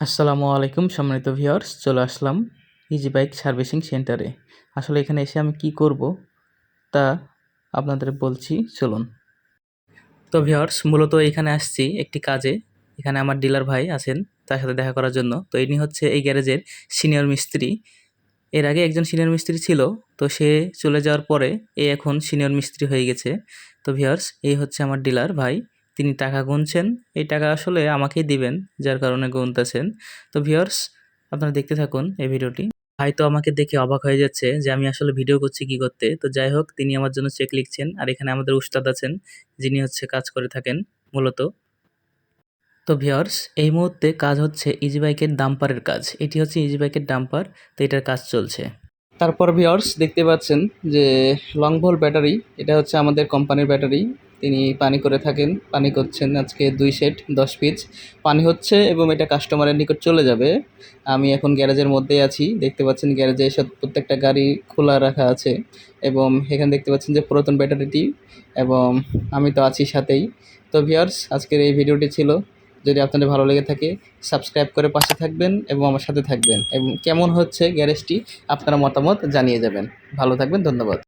আসসালামু আলাইকুম, সম্মানিত ভিউয়ার্স চলে আসলাম ইজি বাইক সার্ভিসিং সেন্টারে আসলে এখানে এসে আমি কি করব তা আপনাদের বলছি, চলুন। তো ভিউয়ার্স মূলত এখানে আসছি একটি কাজে। এখানে আমার ডিলার ভাই আছেন, তার সাথে দেখা করার জন্য। তো ইনি হচ্ছে এই গ্যারেজের সিনিয়র মিস্ত্রি। এর আগে একজন সিনিয়র মিস্ত্রি ছিল, তো সে চলে যাওয়ার পরে এ এখন সিনিয়র মিস্ত্রি হয়ে গেছে। তো ভিউয়ার্স এই হচ্ছে আমার ডিলার ভাই। তিনি টাকা গুনছেন, এই টাকা আসলে আমাকেই দিবেন, যার কারণে গুনতেছেন। তো ভিউয়ার্স, আপনারা দেখতে থাকুন এই ভিডিওটি। ভাই তো আমাকে দেখে অবাক হয়ে যাচ্ছে যে আমি আসলে ভিডিও করছি কি করতে। তো যাই হোক, তিনি আমার জন্য চেক লিখছেন আর এখানে আমাদের উস্তাদ আছেন, যিনি হচ্ছে কাজ করে থাকেন মূলত। তো ভিউয়ার্স, এই মুহূর্তে কাজ হচ্ছে ইজি বাইকের ডাম্পারের কাজ। এটি হচ্ছে ইজি বাইকের ডাম্পার, তো এটার কাজ চলছে। তারপর ভিওর্স দেখতে পাচ্ছেন যে লং ভোল ব্যাটারি এটা হচ্ছে আমাদের কোম্পানির ব্যাটারি তিনি পানি করে থাকেন। পানি করছেন আজকে দুই সেট, দশ পিস পানি হচ্ছে এবং এটা কাস্টমারের নিকট চলে যাবে। আমি এখন গ্যারেজের মধ্যেই আছি। দেখতে পাচ্ছেন গ্যারেজে এসব প্রত্যেকটা গাড়ি খোলা রাখা আছে এবং এখানে দেখতে পাচ্ছেন যে পুরাতন ব্যাটারিটি এবং আমি তো আছি সাথেই। তো ভিউয়ার্স আজকের এই ভিডিওটি ছিল। যদি আপনাদের ভালো লেগে থাকে সাবস্ক্রাইব করে পাশে থাকবেন এবং আমার সাথে থাকবেন এবং কেমন হচ্ছে গ্যারেজটি আপনারা মতামত জানিয়ে যাবেন। ভালো থাকবেন, ধন্যবাদ।